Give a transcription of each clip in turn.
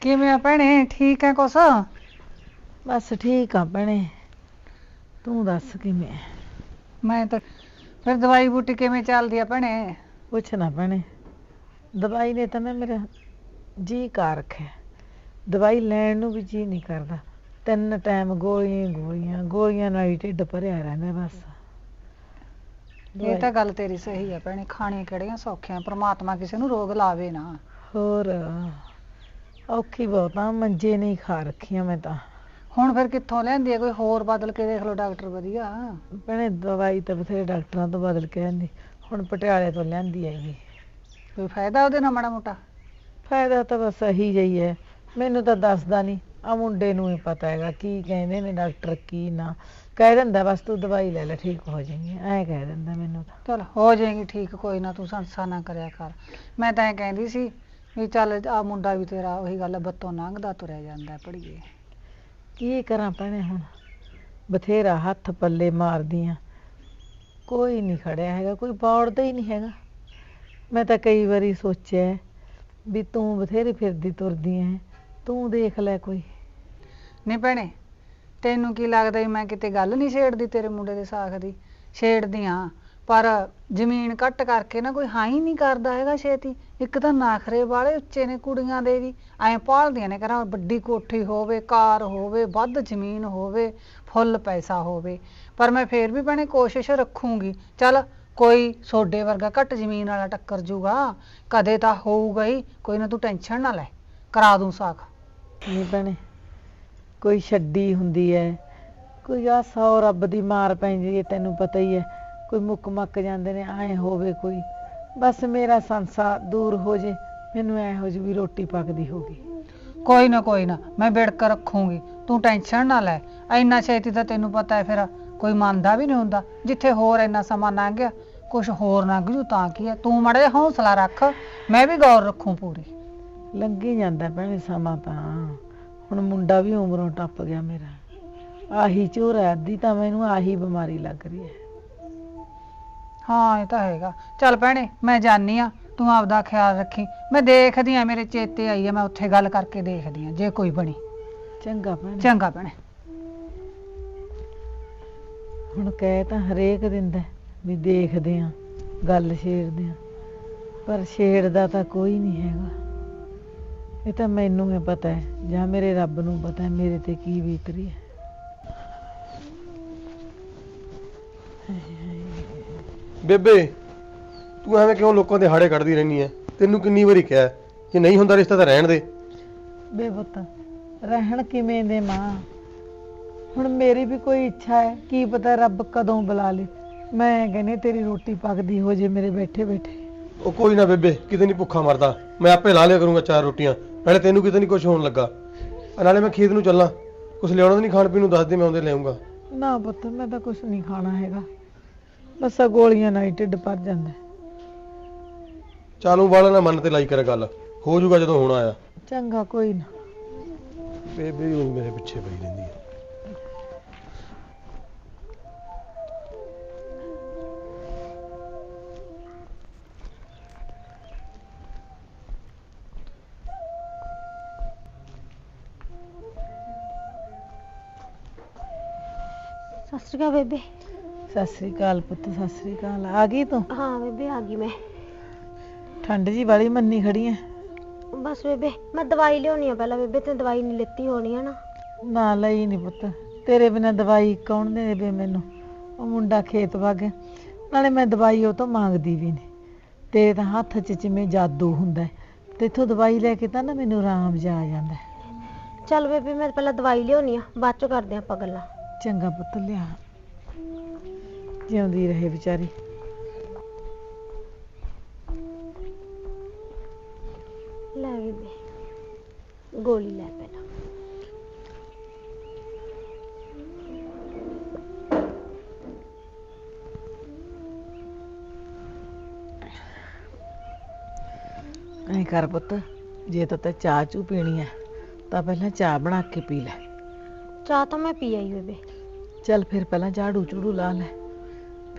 ਕਿਵੇਂ ਆ ਭੈਣੇ? ਠੀਕ ਆ ਕੁਛ? ਬਸ ਠੀਕ ਆ ਭੈਣੇ। ਤੂੰ ਦੱਸ ਕਿਵੇਂ? ਮੈਂ ਤਾਂ ਫਿਰ ਦਵਾਈ ਬੂਟੀ ਕਿਵੇਂ ਚੱਲਦੀ ਆ ਭੈਣੇ? ਪੁੱਛ ਨਾ ਭੈਣੇ। ਦਵਾਈ ਨੇ ਤਾਂ ਨਾ ਮੇਰਾ ਜੀ ਕਰ ਰੱਖਿਆ ਦਵਾਈ ਲੈਣ ਨੂੰ ਵੀ ਜੀ ਨਹੀਂ ਕਰਦਾ। ਤਿੰਨ ਟਾਈਮ ਗੋਲੀਆਂ ਹੀ ਗੋਲੀਆਂ। ਗੋਲੀਆਂ ਨਾਲ ਹੀ ਢਿੱਡ ਭਰਿਆ ਰਹਿੰਦਾ ਬਸ। ਇਹ ਤਾਂ ਗੱਲ ਤੇਰੀ ਸਹੀ ਆ ਭੈਣੇ। ਖਾਣੀਆਂ ਕਿਹੜੀਆਂ ਸੌਖੀਆਂ। ਪ੍ਰਮਾਤਮਾ ਕਿਸੇ ਨੂੰ ਰੋਗ ਲਾਵੇ ਨਾ। ਹੋਰ? ਔਖੀ ਬਹੁਤ ਆ ਮੰਜੇ ਨਹੀਂ ਖਾ ਰੱਖੀਆਂ ਮੈਂ ਤਾਂ। ਹੁਣ ਫਿਰ ਕਿੱਥੋਂ ਲੈਂਦੀ ਆ ਕੋਈ ਹੋਰ ਬਦਲ ਕੇ ਦੇਖ ਲਓ ਡਾਕਟਰ ਵਧੀਆ। ਭੈਣੇ ਦਵਾਈ ਤਾਂ ਬਥੇਰੇ ਡਾਕਟਰਾਂ ਤੋਂ ਬਦਲ ਕੇ ਆਂਦੀ ਹੁਣ ਪਟਿਆਲੇ ਤੋਂ ਲਿਆਂਦੀ ਹੈਗੀ ਕੋਈ ਫਾਇਦਾ ਉਹਦੇ ਨਾਲ ਮਾੜਾ ਮੋਟਾ? ਫਾਇਦਾ ਤਾਂ ਬਸ ਇਹੀ ਜਿਹੀ ਹੈ ਮੈਨੂੰ ਤਾਂ ਦੱਸਦਾ ਨਹੀਂ ਆ ਮੁੰਡੇ ਨੂੰ ਹੀ ਪਤਾ ਹੈਗਾ ਕੀ ਕਹਿੰਦੇ ਨੇ ਡਾਕਟਰ ਕੀ ਨਾ। ਕਹਿ ਦਿੰਦਾ ਬਸ ਤੂੰ ਦਵਾਈ ਲੈ ਲੈ ਠੀਕ ਹੋ ਜਾਏਗੀ ਐਂ ਕਹਿ ਦਿੰਦਾ ਮੈਨੂੰ ਤਾਂ। ਚਲ ਹੋ ਜਾਏਗੀ ਠੀਕ ਕੋਈ ਨਾ ਤੂੰ ਸੰਸਾ ਨਾ ਕਰਿਆ ਕਰ। ਮੈਂ ਤਾਂ ਇਹ ਕਹਿੰਦੀ ਸੀ ਵੀ ਚੱਲ ਆ ਮੁੰਡਾ ਵੀ ਤੇਰਾ ਉਹੀ ਗੱਲ ਆ, ਬੱਤੋਂ ਲੰਘਦਾ ਤੁਰਿਆ ਜਾਂਦਾ ਪੜੀਏ ਕੀ ਕਰਾਂ ਭੈਣੇ ਹੁਣ? ਬਥੇਰਾ ਹੱਥ ਪੱਲੇ ਮਾਰਦੀਆਂ। ਕੋਈ ਨਹੀਂ ਖੜਿਆ ਹੈਗਾ ਕੋਈ ਬੌੜਦਾ ਹੀ ਨਹੀਂ ਹੈਗਾ। ਮੈਂ ਤਾਂ ਕਈ ਵਾਰੀ ਸੋਚਿਆ ਹੈ ਵੀ ਤੂੰ ਬਥੇਰੀ ਫਿਰਦੀ ਤੁਰਦੀ ਐ ਤੂੰ ਦੇਖ ਲੈ ਕੋਈ। ਨਹੀਂ ਭੈਣੇ ਤੈਨੂੰ ਕੀ ਲੱਗਦਾ ਵੀ ਮੈਂ ਕਿਤੇ ਗੱਲ ਨਹੀਂ ਛੇੜਦੀ ਤੇਰੇ ਮੁੰਡੇ ਦੇ ਸਾਖ ਦੀ? ਛੇੜਦੀ ਆ। ਪਰ ਜ਼ਮੀਨ ਘੱਟ ਕਰਕੇ ਨਾ ਕੋਈ ਹਾਂ ਹੀ ਨਹੀਂ ਕਰਦਾ ਹੈਗਾ ਛੇਤੀ। ਇੱਕ ਤਾਂ ਨਾਖਰੇ ਵਾਲੇ ਉੱਚੇ ਨੇ ਕੁੜੀਆਂ ਦੇ ਵੀ, ਐਂ ਪਾਲਦੀਆਂ ਨੇ ਕਰਾਂ ਵੱਡੀ ਕੋਠੀ ਹੋਵੇ, ਕਾਰ ਹੋਵੇ, ਵੱਧ ਜ਼ਮੀਨ ਹੋਵੇ, ਫੁੱਲ ਪੈਸਾ ਹੋਵੇ। ਪਰ ਮੈਂ ਫੇਰ ਵੀ ਭੈਣੇ ਕੋਸ਼ਿਸ਼ ਰੱਖੂੰਗੀ, ਚੱਲ ਕੋਈ ਸੋਡੇ ਵਰਗਾ ਘੱਟ ਜ਼ਮੀਨ ਵਾਲਾ ਟੱਕਰ ਜੂਗਾ, ਕਦੇ ਤਾਂ ਹੋਊਗਾ ਹੀ, ਕੋਈ ਨਾ ਤੂੰ ਟੈਨਸ਼ਨ ਨਾ ਲੈ, ਕਰਾ ਦੂੰ ਸਾਖ। ਨਹੀਂ ਭੈਣੇ, ਕੋਈ ਛੱਡੀ ਹੁੰਦੀ ਐ, ਕੋਈ ਆ ਸੌ ਰੱਬ ਦੀ ਮਾਰ ਪੈਂਦੀ ਐ, ਤੈਨੂੰ ਪਤਾ ਹੀ ਐ। ਕੋਈ ਮੁੱਕ ਮੱਕ ਜਾਂਦੇ ਨੇ ਐ ਹੋਵੇ ਕੋਈ। ਬਸ ਮੇਰਾ ਸੰਸਾ ਦੂਰ ਹੋ ਜੇ ਮੈਨੂੰ ਐ ਹੋ ਜੇ ਵੀ ਰੋਟੀ ਪੱਕਦੀ ਹੋਗੀ ਕੋਈ ਨਾ ਕੋਈ ਨਾ ਮੈਂ ਵਿੜਕ ਰੱਖੂੰਗੀ। ਤੂੰ ਟੈਨਸ਼ਨ ਨਾ ਲੈ। ਇੰਨਾ ਛੇਤੀ ਤਾਂ ਤੈਨੂੰ ਪਤਾ ਹੈ ਫਿਰ ਕੋਈ ਮੰਨਦਾ ਵੀ ਨਹੀਂ ਹੁੰਦਾ। ਜਿੱਥੇ ਹੋਰ ਇੰਨਾ ਸਮਾਂ ਲੰਘ ਗਿਆ ਕੁਝ ਹੋਰ ਲੰਘ ਜੂ ਤਾਂ ਕੀ ਹੈ? ਤੂੰ ਮਾੜਾ ਹੌਸਲਾ ਰੱਖ। ਮੈਂ ਵੀ ਗੌਰ ਰੱਖੂ ਪੂਰੀ। ਲੰਘੀ ਜਾਂਦਾ ਭੈਣੇ ਸਮਾਂ ਤਾਂ। ਹੁਣ ਮੁੰਡਾ ਵੀ ਉਮਰੋਂ ਟੱਪ ਗਿਆ ਮੇਰਾ। ਆਹੀ ਝੋਰਾ ਅੱਧੀ ਤਾਂ ਮੈਨੂੰ ਆਹੀ ਬਿਮਾਰੀ ਲੱਗ ਰਹੀ ਹੈ। ਹਾਂ ਇਹ ਤਾਂ ਹੈਗਾ। ਚੱਲ ਭੈਣੇ ਮੈਂ ਜਾਣੀ ਆ ਤੂੰ ਆਪਦਾ ਖਿਆਲ ਰੱਖੀ। ਮੈਂ ਦੇਖਦੀ ਆ ਮੇਰੇ ਚੇਤੇ ਆਈ ਆ ਮੈਂ ਉੱਥੇ ਗੱਲ ਕਰਕੇ ਦੇਖਦੀ ਆ ਜੇ ਕੋਈ ਬਣੀ। ਚੰਗਾ ਭੈਣੇ। ਚੰਗਾ ਭੈਣੇ। ਹੁਣ ਕਹਿ ਤਾਂ ਹਰੇਕ ਦਿੰਦਾ ਵੀ ਦੇਖਦੇ ਆ ਗੱਲ ਛੇੜਦੇ ਆ ਪਰ ਛੇੜਦਾ ਤਾਂ ਕੋਈ ਨਹੀਂ ਹੈਗਾ। ਇਹ ਤਾਂ ਮੈਨੂੰ ਹੀ ਪਤਾ ਹੈ ਜਾਂ ਮੇਰੇ ਰੱਬ ਨੂੰ ਪਤਾ ਹੈ ਮੇਰੇ ਤੇ ਕੀ ਬੀਤ ਰਹੀ ਹੈ। ਬੇਬੇ ਤੂੰ ਐਵੇਂ ਕਿਉਂ ਲੋਕਾਂ ਦੇ ਹਾੜੇ ਕੱਢਦੀ ਰਹਿਨੀ ਐ? ਤੈਨੂੰ ਕਿੰਨੀ ਵਾਰੀ ਕਿਹਾ ਹੈ, ਜੇ ਨਹੀਂ ਹੁੰਦਾ ਰਿਸ਼ਤਾ ਤਾਂ ਰਹਿਣ ਦੇ। ਬੇਬੁੱਤ ਰਹਿਣ ਕਿਵੇਂ ਦੇ ਮਾਂ? ਹੁਣ ਮੇਰੀ ਵੀ ਕੋਈ ਇੱਛਾ ਹੈ ਕੀ ਪਤਾ ਰੱਬ ਕਦੋਂ ਬੁਲਾ ਲੇ। ਮੈਂ ਕਹਿੰਦੀ ਤੇਰੀ ਰੋਟੀ ਪੱਕਦੀ ਹੋ ਜੇ ਮੇਰੇ ਬੈਠੇ ਬੈਠੇ ਉਹ ਕੋਈ ਨਾ ਬੇਬੇ ਕਿਤੇ ਨਹੀਂ ਭੁੱਖਾ ਮਰਦਾ। ਮੈਂ ਆਪੇ ਲਾ ਲਿਆ ਕਰੂੰਗਾ ਚਾਰ ਰੋਟੀਆਂ। ਨਾਲੇ ਤੈਨੂੰ ਕਿਤੇ ਨਹੀਂ ਕੁਝ ਹੋਣ ਲੱਗਾ। ਆ ਨਾਲੇ ਮੈਂ ਖੇਤ ਨੂੰ ਚੱਲਾਂ। ਕੁਝ ਲਿਆਉਣਾ ਤਾਂ ਨਹੀਂ ਖਾਣ ਪੀਣ ਨੂੰ ਦੱਸ ਦੇ ਮੈਂ ਆਉਂਦੇ ਲਿਆਉਂਗਾ ਨਾ ਪੁੱਤ ਮੈਂ ਤਾਂ ਕੁਝ ਨਹੀਂ ਖਾਣਾ ਹੈਗਾ। ਬਸ ਆ ਗੋਲੀਆਂ ਨਾਲ ਹੀ ਢਿੱਡ ਭਰ ਜਾਂਦਾ। ਚਾਲੂ ਵਾਲਾ ਨਾ ਮਨ ਤੇ ਲਾਈ ਕਰ ਗੱਲ। ਹੋ ਜਾਊਗਾ ਜਦੋਂ ਹੋਣਾ ਆ ਚੰਗਾ ਕੋਈ ਨਾ। ਬੇਬੇ ਉਹੀ ਮੇਰੇ ਪਿੱਛੇ ਪਈ ਰਹਿੰਦੀ ਹੈ ਸਤਿ ਸ਼੍ਰੀ ਅਕਾਲ ਬੇਬੇ। ਸਤਿ ਸ੍ਰੀ ਅਕਾਲ ਪੁੱਤ ਸਤਿ ਸ੍ਰੀ ਅਕਾਲ। ਆ ਗਈ ਤੂੰ? ਹਾਂ ਬੇਬੇ ਆ ਗਈ ਮੈਂ। ਠੰਡ ਜੀ ਵਾਲੀ ਮੰਨੀ ਖੜੀ ਐ। ਬਸ ਬੇਬੇ ਮੈਂ ਦਵਾਈ ਲਿਆਉਣੀ ਆ ਪਹਿਲਾਂ ਬੇਬੇ ਤੇ ਦਵਾਈ ਨਹੀਂ ਲਿੱਤੀ ਹੋਣੀ ਆ ਨਾ ਨਾ ਲਈ ਨਹੀਂ ਪੁੱਤ। ਤੇਰੇ ਬਿਨਾ ਦਵਾਈ ਕੌਣ ਦੇ ਦੇਵੇ ਮੈਨੂੰ? ਉਹ ਮੁੰਡਾ ਖੇਤ ਵਗ ਨਾਲੇ ਮੈਂ ਦਵਾਈ ਉਹ ਤੋਂ ਮੰਗਦੀ ਵੀ ਨਹੀਂ ਤੇਰੇ ਤਾਂ ਹੱਥ 'ਚ ਜਿਵੇਂ ਜਾਦੂ ਹੁੰਦਾ ਹੈ। ਤੇ ਇਥੋਂ ਦਵਾਈ ਲੈ ਕੇ ਤਾਂ ਨਾ ਮੈਨੂੰ ਆਰਾਮ ਜਾ ਆ ਜਾਂਦਾ ਹੈ। ਚੱਲ ਬੇਬੇ ਮੈਂ ਪਹਿਲਾਂ ਦਵਾਈ ਲਿਆਉਣੀ ਆ। ਬਾਅਦ ਚੋਂ ਕਰਦੇ ਆਪਾਂ ਗੱਲਾਂ। ਚੰਗਾ ਪੁੱਤ ਲਿਆ। ਜਿਉਂਦੀ ਰਹੇ ਵਿਚਾਰੀ? ਲੈ ਬੇਬੇ ਗੋਲੀ ਲੈ ਪਹਿਲਾਂ। ਐਂ ਕਰ ਪੁੱਤ ਜੇ ਤਾਂ ਤੈਂ ਚਾਹ ਚੂ ਪੀਣੀ ਹੈ ਤਾਂ ਪਹਿਲਾਂ ਚਾਹ ਬਣਾ ਕੇ ਪੀ ਲੈ। ਚਾਹ ਤਾਂ ਮੈਂ ਪੀ ਆਈ ਬੇਬੇ ਚੱਲ ਫਿਰ ਪਹਿਲਾਂ ਝਾੜੂ ਝੂੜੂ ਲਾ ਲੈ।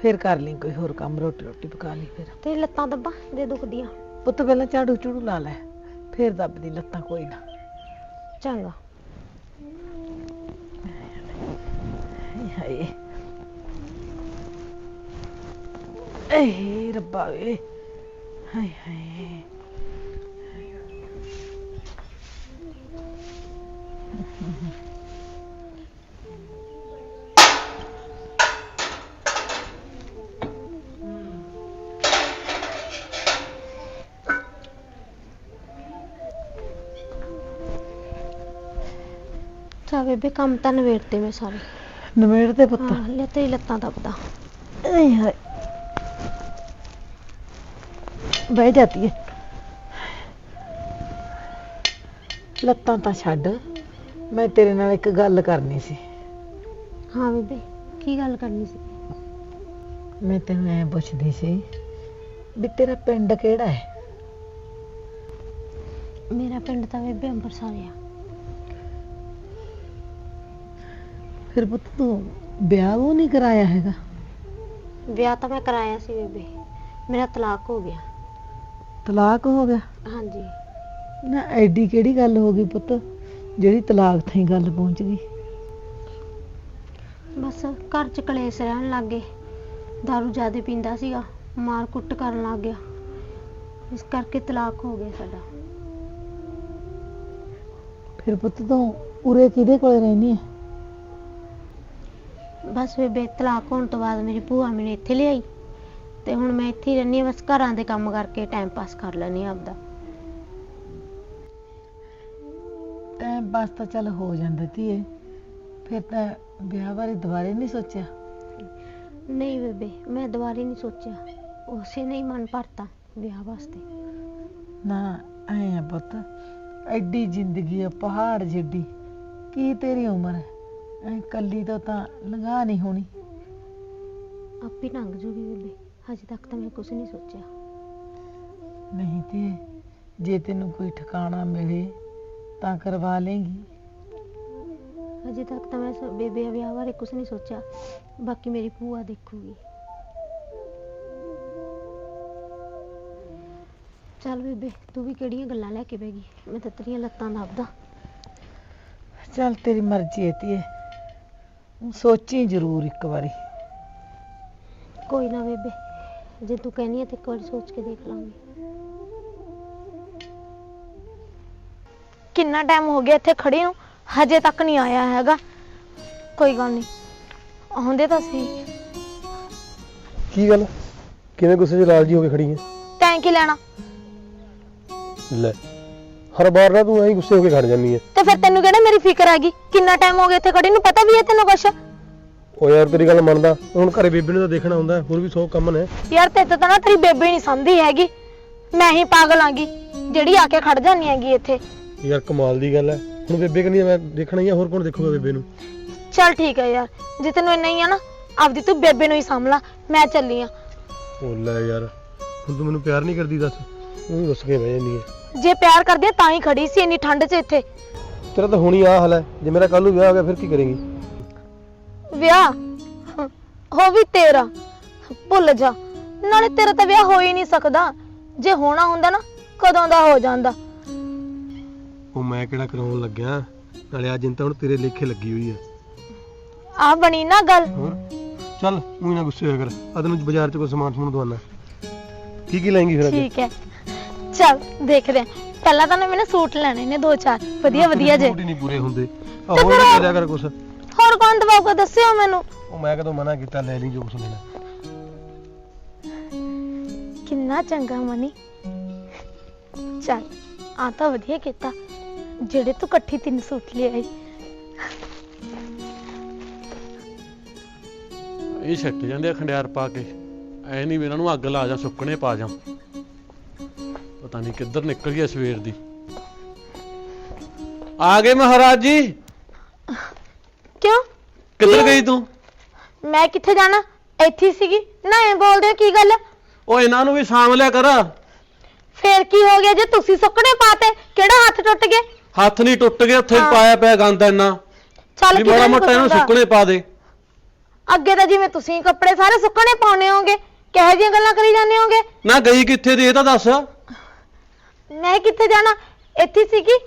ਫਿਰ ਕਰ ਲਈ ਕੋਈ ਹੋਰ ਕੰਮ ਰੋਟੀ ਰੋਟੀ ਪਕਾ ਲਈ ਫਿਰ। ਤੇ ਲੱਤਾਂ ਦੱਬਾ ਦੇ ਦੁਖਦੀਆਂ ਪੁੱਤ ਪਹਿਲਾਂ ਝਾੜੂ ਝੂੜੂ ਲਾ ਲੈ ਫਿਰ ਦੱਬਦੀ ਲੱਤਾਂ ਕੋਈ ਨਾ। ਚੰਗਾ। ਹਾਏ ਏ ਰੱਬਾ ਵੇ ਹਾਏ ਹਾਏ। ਬੇਬੇ ਕੰਮ ਤਾਂ ਨਵੇੜਤੇ ਮੈਂ ਸਾਰੇ। ਨਵੇੜ ਤੇ ਪੁੱਤ। ਹਾਂ ਲੈ ਤੇਰੀ ਲੱਤਾਂ ਦੱਬਦਾ। ਆਏ ਹਾਏ। ਬਹਿ ਜਾਤੀ ਹੈ ਲੱਤਾਂ ਤਾਂ ਛੱਡ। ਮੈਂ ਤੇਰੇ ਨਾਲ ਇੱਕ ਗੱਲ ਕਰਨੀ ਸੀ। ਹਾਂ ਬੇਬੇ ਕੀ ਗੱਲ ਕਰਨੀ ਸੀ? ਮੈਂ ਤੈਨੂੰ ਐ ਪੁੱਛਦੀ ਸੀ ਵੀ ਤੇਰਾ ਪਿੰਡ ਕਿਹੜਾ ਹੈ? ਮੇਰਾ ਪਿੰਡ ਤਾਂ ਬੇਬੇ ਅੰਬਰਸਰ ਆ। ਫਿਰ ਪੁੱਤ ਤੂੰ ਵਿਆਹ ਉਹ ਨਹੀਂ ਕਰਾਇਆ ਹੈਗਾ? ਵਿਆਹ ਤਾਂ ਮੈਂ ਕਰਾਇਆ ਸੀ ਬੇਬੇ। ਮੇਰਾ ਤਲਾਕ ਹੋ ਗਿਆ। ਤਲਾਕ ਹੋ ਗਿਆ? ਹਾਂਜੀ। ਨਾ ਐਡੀ ਕਿਹੜੀ ਗੱਲ ਹੋ ਗਈ ਪੁੱਤ? ਜਿਹੜੀ ਤਲਾਕ ਥਾਈ ਗੱਲ ਪਹੁੰਚ ਗਈ। ਬਸ ਘਰ ਚ ਕਲੇਸ਼ ਰਹਿਣ ਲੱਗ ਗਏ। दारू ਜ਼ਿਆਦਾ ਪੀਂਦਾ ਸੀਗਾ ਮਾਰ ਕੁੱਟ ਕਰਨ ਲੱਗ ਗਿਆ। ਇਸ ਕਰਕੇ ਤਲਾਕ ਹੋ ਗਿਆ ਸਾਡਾ। ਫਿਰ ਪੁੱਤ ਤੂੰ ਉਰੇ ਕਿਹਦੇ ਕੋਲੇ ਰਹਿਨੀ ਹੈ ਬਸ ਬੇਬੇ ਤਲਾਕ ਹੋਣ ਤੋਂ ਬਾਅਦ ਮੇਰੀ ਭੂਆ ਮੈਨੂੰ ਇੱਥੇ ਲਿਆਈ। ਤੇ ਹੁਣ ਮੈਂ ਇੱਥੇ ਹੀ ਰਹਿੰਦੀ ਹਾਂ ਬਸ ਘਰਾਂ ਦੇ ਕੰਮ ਕਰਕੇ ਟਾਈਮ ਪਾਸ ਕਰ ਲੈਂਦੀ ਹਾਂ ਆਪਦਾ। ਟਾਈਮ ਪਾਸ ਤਾਂ ਚੱਲ ਹੋ ਜਾਂਦਾ ਧੀਏ ਫਿਰ ਤਾਂ ਵਿਆਹ ਬਾਰੇ ਦੁਬਾਰੇ ਨਹੀਂ ਸੋਚਿਆ? ਨਹੀਂ ਬੇਬੇ ਮੈਂ ਦੁਬਾਰੇ ਨਹੀਂ ਸੋਚਿਆ। ਉਸੇ ਨੇ ਹੀ ਮਨ ਭਰਤਾ ਵਿਆਹ ਵਾਸਤੇ। ਨਾ ਐ ਆ ਪੁੱਤ ਐਡੀ ਜ਼ਿੰਦਗੀ ਆ ਪਹਾੜ ਜਿੱਡੀ। ਕੀ ਤੇਰੀ ਉਮਰ ਹੈ? ਐ ਕੱਲੀ ਤੋਂ ਤਾਂ ਲੰਘਾ ਨਹੀਂ ਹੋਣੀ। ਆਪੇ ਲੰਘ ਜੂਗੀ ਬੇਬੇ। ਹਜੇ ਤੱਕ ਤਾਂ ਮੈਂ ਕੁਝ ਨਹੀਂ ਸੋਚਿਆ। ਨਹੀਂ ਤੇ ਜੇ ਤੈਨੂੰ ਕੋਈ ਠਿਕਾਣਾ ਮਿਲੇ ਤਾਂ ਕਰਵਾ ਲੇਂਗੀ। ਹਜੇ ਤੱਕ ਤਾਂ ਮੈਂ ਸ- ਬੇਬੇ ਦੇ ਵਿਆਹ ਬਾਰੇ ਕੁਝ ਨਹੀਂ ਸੋਚਿਆ। ਬਾਕੀ ਮੇਰੀ ਭੂਆ ਦੇਖੂਗੀ। ਚੱਲ ਬੇਬੇ ਤੂੰ ਵੀ ਕਿਹੜੀਆਂ ਗੱਲਾਂ ਲੈ ਕੇ ਬਹਿ ਗਈ? ਮੈਂ ਤਾਂ ਤੇਰੀਆਂ ਲੱਤਾਂ ਦੱਬਦਾ ਚੱਲ ਤੇਰੀ ਮਰਜ਼ੀ ਹੈ ਧੀਏ। ਸੋਚੀ ਜ਼ਰੂਰ ਇੱਕ ਵਾਰੀ। ਕੋਈ ਨਾ ਬੇਬੇ ਜੇ ਤੂੰ ਕਹਿੰਦੀ ਹੈ ਤੇ ਇੱਕ ਵਾਰੀ ਸੋਚ ਕੇ ਦੇਖ ਲਾਂਗੀ। ਕਿੰਨਾ ਟਾਈਮ ਹੋ ਗਿਆ ਇੱਥੇ ਖੜੀ ਨੂੰ? ਹਜੇ ਤੱਕ ਨਹੀਂ ਆਇਆ ਹੈਗਾ। ਕੋਈ ਗੱਲ ਨਹੀਂ। ਆਉਂਦੇ ਤਾਂ ਸੀ। ਕੀ ਗੱਲ? ਕਿਵੇਂ ਗੁੱਸੇ 'ਚ ਲਾਲ ਜੀ ਹੋ ਕੇ ਖੜੀ ਹੈ ਤੈਂ ਕੀ ਲੈਣਾ? ਲੈ। ਹਰ ਵਾਰ ਨਾ ਤੂੰ ਐਂ ਗੁੱਸੇ ਹੋ ਕੇ ਖੜ ਜਾਂਦੀ ਹੈ ਤੇ ਫਿਰ ਤੈਨੂੰ ਕਿਹੜਾ ਮੇਰੀ ਫਿਕਰ ਆ ਗਈ? ਕਿੰਨਾ ਟਾਈਮ ਹੋ ਗਿਆ ਇੱਥੇ ਖੜੀ ਨੂੰ? ਪਤਾ ਵੀ ਹੈ ਤੈਨੂੰ ਕੁਛ? ਉਹ ਯਾਰ ਤੇਰੀ ਗੱਲ ਮੰਨਦਾ। ਹੁਣ ਘਰੇ ਬੇਬੇ ਨੂੰ ਤਾਂ ਦੇਖਣਾ ਹੁੰਦਾ ਹੈ, ਹੋਰ ਵੀ ਸੌ ਕੰਮ ਨੇ। ਯਾਰ ਤੇ ਤਾਂ ਨਾ ਤੇਰੀ ਬੇਬੇ ਨਹੀਂ ਸਮਝਦੀ ਹੈਗੀ। ਮੈਂ ਹੀ ਪਾਗਲ ਆਂਗੀ ਜਿਹੜੀ ਆ ਕੇ ਖੜ ਜਾਂਦੀ ਹੈਗੀ ਇੱਥੇ। ਯਾਰ ਕਮਾਲ ਦੀ ਗੱਲ ਹੈ। ਹੁਣ ਬੇਬੇ ਕਹਿੰਦੀ ਮੈਂ ਦੇਖਣਾ ਹੀ ਆ ਹੋਰ ਕੌਣ ਦੇਖੂਗਾ ਬੇਬੇ ਨੂੰ? ਚੱਲ ਠੀਕ ਹੈ ਯਾਰ ਜੇ ਤੈਨੂੰ ਇੰਨਾ ਹੀ ਆ ਨਾ ਆਪਦੀ ਤੂੰ ਬੇਬੇ ਨੂੰ ਹੀ ਸੰਭਲਾ ਮੈਂ ਚੱਲੀ ਆ। ਉਹ ਲੈ ਯਾਰ ਹੁਣ ਤੂੰ ਮੈਨੂੰ ਪਿਆਰ ਨਹੀਂ ਕਰਦੀ ਦੱਸ। ਉਹ ਦੱਸ ਕੇ ਬਹਿ ਜਾਂਦੀ ਹੈ ਜੇ ਪਿਆਰ ਕਰਦੀ ਆ ਤਾਂ ਹੀ ਖੜੀ ਸੀ ਇੰਨੀ ਠੰਡ 'ਚ ਇੱਥੇ। ਤੇਰਾ ਤਾਂ ਹੁਣੀ ਆ ਹਾਲ ਹੈ। ਜੇ ਮੇਰਾ ਕੱਲ ਨੂੰ ਵਿਆਹ ਹੋ ਗਿਆ ਫਿਰ ਕੀ ਕਰੇਂਗੀ? ਵਿਆਹ? ਹੰ, ਵੀ ਤੇਰਾ। ਭੁੱਲ ਜਾ। ਨਾਲੇ ਤੇਰਾ ਤਾਂ ਵਿਆਹ ਹੋ ਹੀ ਨਹੀਂ ਸਕਦਾ। ਜੇ ਹੋਣਾ ਹੁੰਦਾ ਨਾ ਕਦੋਂ ਦਾ ਹੋ ਜਾਂਦਾ? ਉਹ ਮੈਂ ਕਿਹੜਾ ਕਰਾਉਣ ਲੱਗਿਆ? ਨਾਲੇ ਅੱਜ ਹੁਣ ਤੇਰੇ ਲੇਖੇ ਲੱਗੀ ਹੋਈ ਹੈ ਆ ਬਣੀ ਨਾ ਗੱਲ। ਹੋਰ? ਚੱਲ ਉਹੀ ਨਾ ਗੁੱਸੇ ਹੋਇਆ ਕਰ। ਤੈਨੂੰ ਬਾਜ਼ਾਰ 'ਚ ਕੋਈ ਸਮਾਨ ਸਮੂਨ ਦਵਾਨਾ। ਕੀ ਕੀ ਲੈਂਗੀ ਫਿਰ ਅੱਜ? ਠੀਕ ਹੈ। ਚੱਲ ਦੇਖਦੇ ਪਹਿਲਾਂ ਤਾਂ ਨਾ ਮੈਨੇ ਸੂਟ ਲੈਣੇ ਨੇ ਦੋ ਚਾਰ। ਵਧੀਆ ਵਧੀਆ ਜੇ। ਨਹੀਂ ਪੂਰੇ ਹੁੰਦੇ। ਤੇ ਹੋਰ ਫਿਰ ਲੈ ਲਿਆ ਕਰ ਕੁਛ। ਹੋਰ ਕੌਣ ਦਵਾਊਗਾ ਦੱਸਿਓ ਮੈਨੂੰ। ਉਹ ਮੈਂ ਕਦੋਂ ਮਨਾ ਕੀਤਾ ਲੈ ਲਈ ਜੋ ਕੁਛ ਲੈਣਾ। ਕਿੰਨਾ ਚੰਗਾ ਮਨੀ। ਚੱਲ ਆ ਤਾਂ ਵਧੀਆ ਕੀਤਾ। ਜਿਹੜੇ ਤੂੰ ਇਕੱਠੀ ਤਿੰਨ ਸੂਟ ਲਿਆਈ ਇਹ ਛੱਟ ਜਾਂਦੇ ਆ ਖੰਡਿਆਰ ਪਾ ਕੇ। ਐ ਨਹੀਂ ਵੀ ਇਹਨਾਂ ਨੂੰ ਅੱਗ ਲਾ ਜਾ ਸੁੱਕਣੇ ਪਾ ਜਾ। ਪਤਾ ਨਹੀਂ ਕਿੱਧਰ ਨਿਕਲ ਗਿਆ ਸਵੇਰ ਦੀ। ਆ ਗਏ ਮਹਾਰਾਜ ਜੀ। ਕਿਉਂ? ਕਿੱਧਰ ਗਈ ਤੂੰ? ਮੈਂ ਕਿੱਥੇ ਜਾਣਾ? ਇੱਥੇ ਹੀ ਸੀਗੀ। ਨਾ ਐ ਬੋਲਦੇ ਹੋ, ਕੀ ਗੱਲ? ਉਹ ਇਹਨਾਂ ਨੂੰ ਵੀ ਸਾਂਭ ਲਿਆ ਕਰ। ਫੇਰ ਕੀ ਹੋ ਗਿਆ ਜੇ ਤੁਸੀਂ ਸੁੱਕਣੇ ਪਾਤੇ? ਕਿਹੜਾ ਹੱਥ ਟੁੱਟ ਗਏ ਹੱਥ ਨਹੀਂ ਟੁੱਟ ਗਏ ਉੱਥੇ ਹਾਂ। ਪਾਇਆ ਪਿਆ ਗੰਦ ਇੰਨਾ। ਚੱਲ ਵੀ ਕਿਹੜਾ ਮਾੜਾ ਮੋਟਾ ਇਹਨੂੰ ਹੁੰਦਾ। ਸੁੱਕਣੇ ਪਾ ਦੇ। ਅੱਗੇ ਤਾਂ ਜਿਵੇਂ ਤੁਸੀਂ ਕੱਪੜੇ ਸਾਰੇ ਸੁੱਕਣੇ ਪਾਉਣੇ ਹੋਗੇ ਕਿਹੋ ਜਿਹੀਆਂ ਗੱਲਾਂ ਕਰੀ ਜਾਂਦੇ ਹੋਗੇ? ਨਾ ਗਈ ਕਿੱਥੇ ਦੀ ਇਹ ਤਾਂ ਦੱਸ। ਮੈਂ ਕਿੱਥੇ ਜਾਣਾ? ਇੱਥੇ ਸੀਗੀ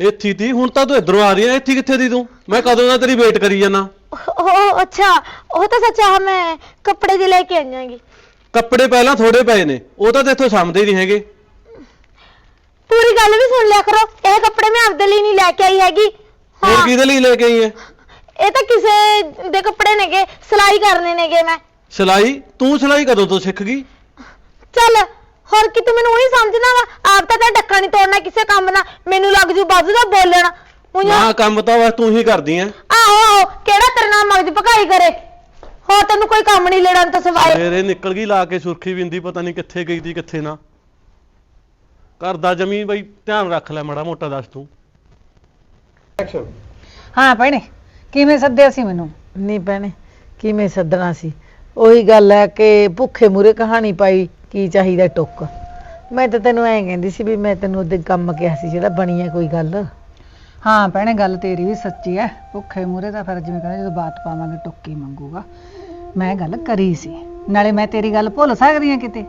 ਇੱਥੇ ਤੀ ਹੁਣ ਤਾਂ ਤੂੰ ਇਧਰੋਂ ਆ ਰਹੀ ਐ ਇੱਥੇ ਕਿੱਥੇ ਦੀ ਤੂੰ? ਮੈਂ ਕਦੋਂ ਦਾ ਤੇਰੀ ਵੇਟ ਕਰੀ ਜਾਨਾ? ਉਹ ਅੱਛਾ ਉਹ ਤਾਂ ਸੱਚਾ ਮੈਂ ਕੱਪੜੇ ਦੇ ਲੈ ਕੇ ਆਈਆਂਗੀ ਕੱਪੜੇ ਪਹਿਲਾਂ ਥੋੜੇ ਪਏ ਨੇ ਉਹ ਤਾਂ ਤੇਥੋਂ ਸਮਝਦੇ ਨਹੀਂ ਹੈਗੇ। ਪੂਰੀ ਗੱਲ ਵੀ ਸੁਣ ਲਿਆ ਕਰੋ ਇਹ ਕੱਪੜੇ ਮੈਂ ਆਪਦੇ ਲਈ ਨਹੀਂ ਲੈ ਕੇ ਆਈ ਹੈਗੀ। ਹੋਰ ਕਿਹਦੇ ਲਈ ਲੈ ਕੇ ਆਈ ਐ ਇਹ ਤਾਂ ਕਿਸੇ ਦੇ ਕੱਪੜੇ ਨੇਗੇ ਸਿਲਾਈ ਕਰਨੇ ਨੇਗੇ ਮੈਂ। ਸਿਲਾਈ? ਤੂੰ ਸਿਲਾਈ ਕਦੋਂ ਤੋਂ ਸਿੱਖ ਗਈ? ਚੱਲ ਹੋਰ ਕੀ ਤੂੰ ਮੈਨੂੰ ਉਹੀ ਸਮਝਦਾ ਵਾ? ਆਪ ਤਾਂ ਤਾਂ ਡੱਕਾ ਨਹੀਂ ਤੋੜਨਾ ਕਿਸੇ ਕੰਮ ਨਾਲ। ਮੈਨੂੰ ਲੱਗ ਜੂ ਬਾਜ਼ੂ ਦਾ ਬੋਲਣ। ਨਾ ਕੰਮ ਤਾਂ ਬਸ ਤੂੰ ਹੀ ਕਰਦੀ ਐ। ਆਹੋ ਆਹੋ ਕਿਹੜਾ ਤੇਰੇ ਨਾਲ ਮਗਜ ਭਕਾਈ ਕਰੇ? ਹੋਰ ਤੈਨੂੰ ਕੋਈ ਕੰਮ ਨਹੀਂ ਲੈਣਾ ਤਾਂ ਸਿਵਾਏ ਮੇਰੇ ਨਿਕਲ ਗਈ ਲਾ ਕੇ ਸੁਰਖੀ ਬਿੰਦੀ ਪਤਾ ਨਹੀਂ ਕਿੱਥੇ ਗਈ ਤੀ ਕਿੱਥੇ ਨਾ। ਘਰ ਦਾ ਜਮੀ ਬਈ ਧਿਆਨ ਰੱਖ ਲੈ ਮਾੜਾ ਮੋਟਾ ਦੱਸ ਤੂੰ। ਐਕਸ਼ਨ ਹਾਂ ਭੈਣੇ ਕਿਵੇਂ ਸੱਦਿਆ ਸੀ ਮੈਨੂੰ? ਨਹੀਂ ਭੈਣੇ ਕਿਵੇਂ ਸੱਦਣਾ ਸੀ? ਉਹੀ ਗੱਲ ਹੈ ਕਿ ਭੁੱਖੇ ਮੂਰੇ ਕਹਾਣੀ ਪਾਈ। ਕੀ ਚਾਹੀਦਾ ਟੁੱਕ? ਮੈਂ ਤਾਂ ਤੈਨੂੰ ਐਂ ਕਹਿੰਦੀ ਸੀ ਵੀ ਮੈਂ ਤੈਨੂੰ ਉਹਦੇ ਕੰਮ ਕਿਹਾ ਸੀ, ਜਿਹੜਾ ਬਣੀ ਹੈ ਕੋਈ ਗੱਲ। ਹਾਂ ਭੈਣੇ, ਗੱਲ ਤੇਰੀ ਵੀ ਸੱਚੀ ਐ। ਭੁੱਖੇ ਮੂਰੇ ਤਾਂ ਫਿਰ ਜਿਵੇਂ ਕਹਿੰਦੇ ਜਦੋਂ ਬਾਤ ਪਾਵਾਂਗੇ, ਟੁੱਕੀ ਮੰਗੂਗਾ। ਮੈਂ ਗੱਲ ਕਰੀ ਸੀ। ਨਾਲੇ ਮੈਂ ਤੇਰੀ ਗੱਲ ਭੁੱਲ ਸਕਦੀ ਆ ਕਿਤੇ।